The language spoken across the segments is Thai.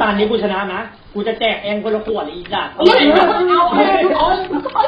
ตอนนี้กูชนะนะ กูจะแจกเองคนละขวดอีกจ้ะ เอาเอาเอาเอา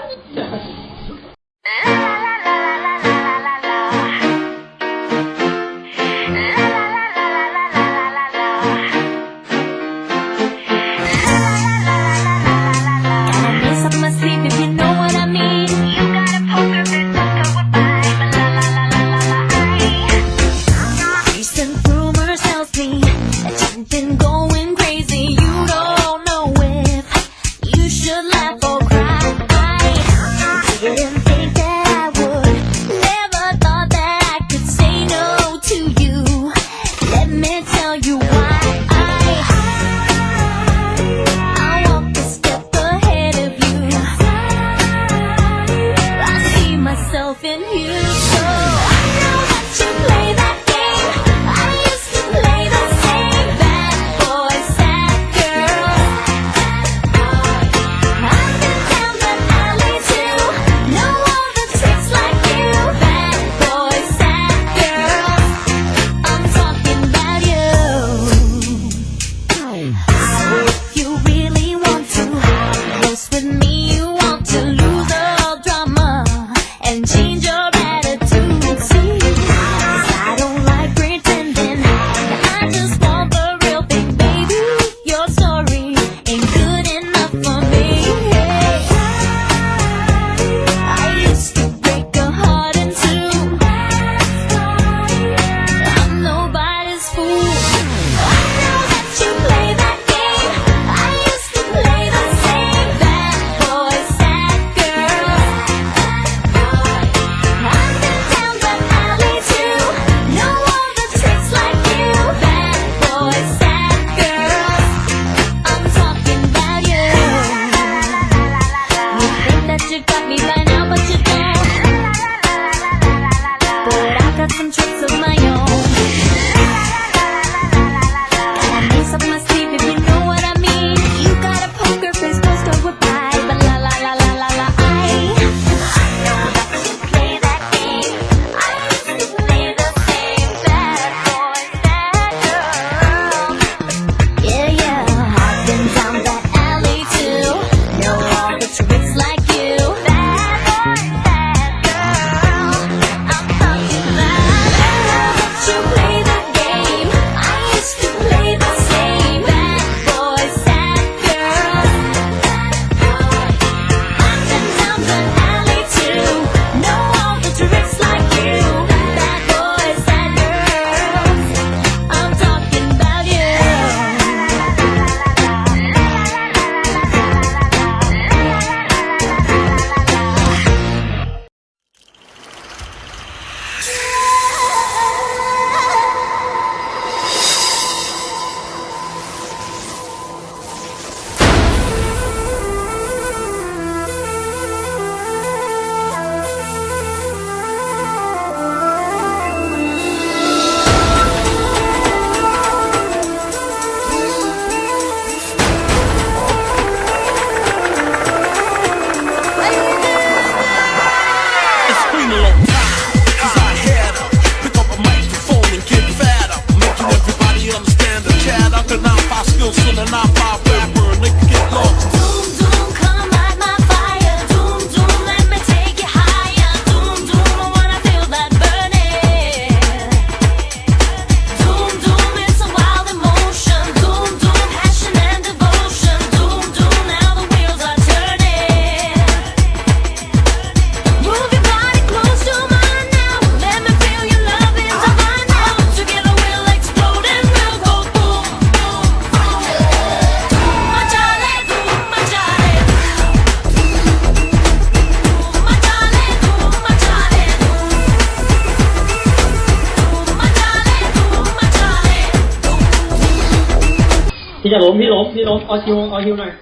อย่าล้มพี่ล้มพี่ล้มเอาชิวเอาชิวหน่อย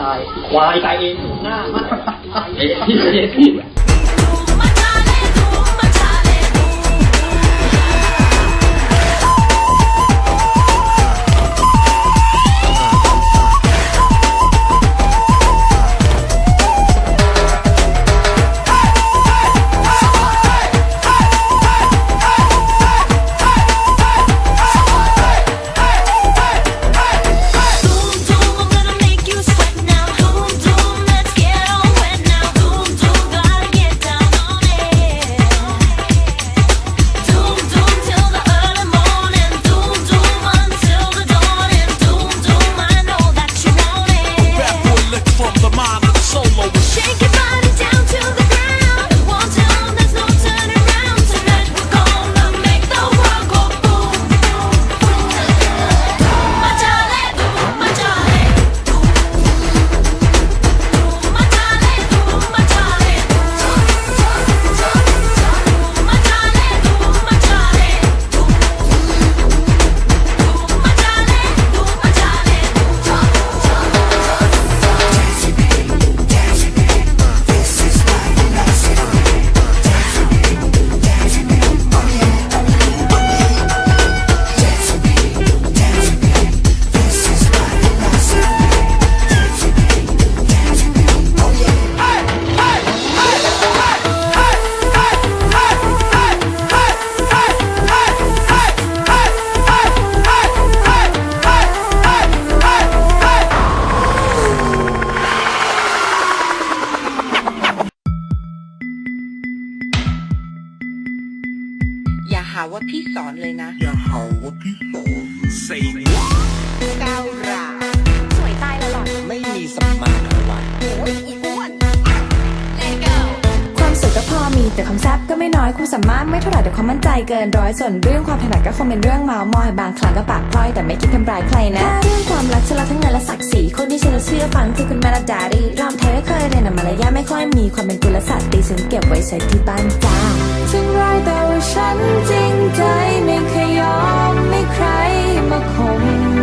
ตายควายตายเองหน้ามากตายเอง สอนเลยนะ Say what? ก้าวราสวยตายละหล่อนไม่มีสมมาคารวะโอ้ยอีอ้วนความ สวยก็พอมีแต่ความแซ่บก็ไม่น้อยความสามารถไม่เท่าไหร่แต่ความมั่นใจเกินร้อยส่วนเรื่องความถนัดก็คงเป็นเรื่องเมามอยบางครั้งก็ปากพร่อยแต่ไม่คิดทำร้ายใครนะถ้าเรื่องความรักฉันรักทั้งนั้นและศักดิ์ศรีคนที่ฉันจะเชื่อฟังคือคุณแม่ระดารีรอมไทยก็เคยเรียนแต่มารยาทไม่ค่อยมีความเป็นกุลสตรีซึ่งเก็บไว้ใส่ที่บ้านจ้าถึงร้ายแต่ว่าฉันจริงใจไม่เคยยอมไม่ใครมาคม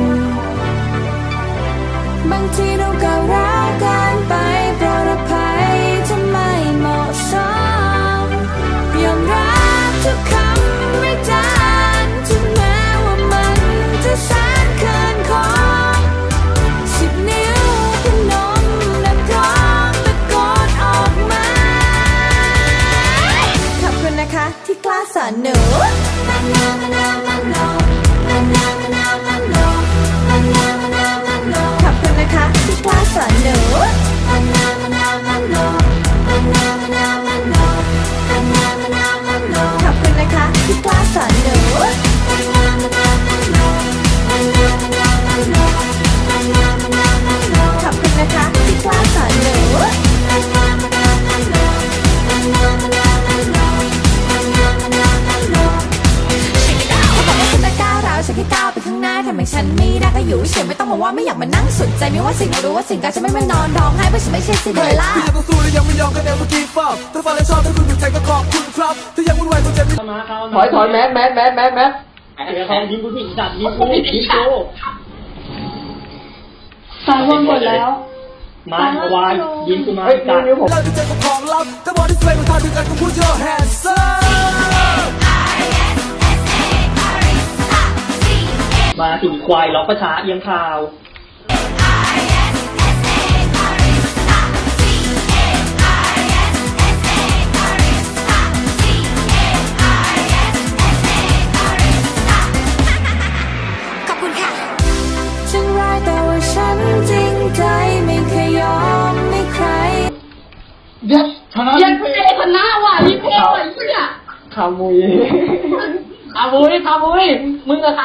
เฉยไม่ต้องมาว่าไม่อยากมานั่งสนใจไม่ว่าสิ่งรู้ว่าสิ่งการจะไม่มานอนร้องไห้เพราะฉันไม่ใช่ซินเดอเรลล่าที่ยังต้องสู้และยังไม่ยอมก็เนวกีฟับถ้าฟังและชอบถ้าคุณถูกใจก็ขอบคุณครับถ้ายังวุ่นวายก็จไม่เข้ามาเข้ามาถอยถอยแมสแมสแมสแมสแมสไอ้เดี๋ยวเขายิงกูที่อีสัตว์ยิงกูยิงกูตายว่างหมดแล้วมาวายยิงกูมาเฮ้ยจันิ้วดนิ้วผมเราจะเจอกับของลับถ้าบอกที่สวยมันทานถึงกันก็พูด your hands up มาสีควายล็อกประชาเอียงข่าว ขอบคุณค่ะ ฉันร้ายแต่ว่าฉันจริงใจไม่เคยยอมไม่ใคร ยัดชนะยันเตะชนะว่ะรีเพลย์ว่ะไอ้เหี้ยขามุย คาบุยคาบุยมึงกับคา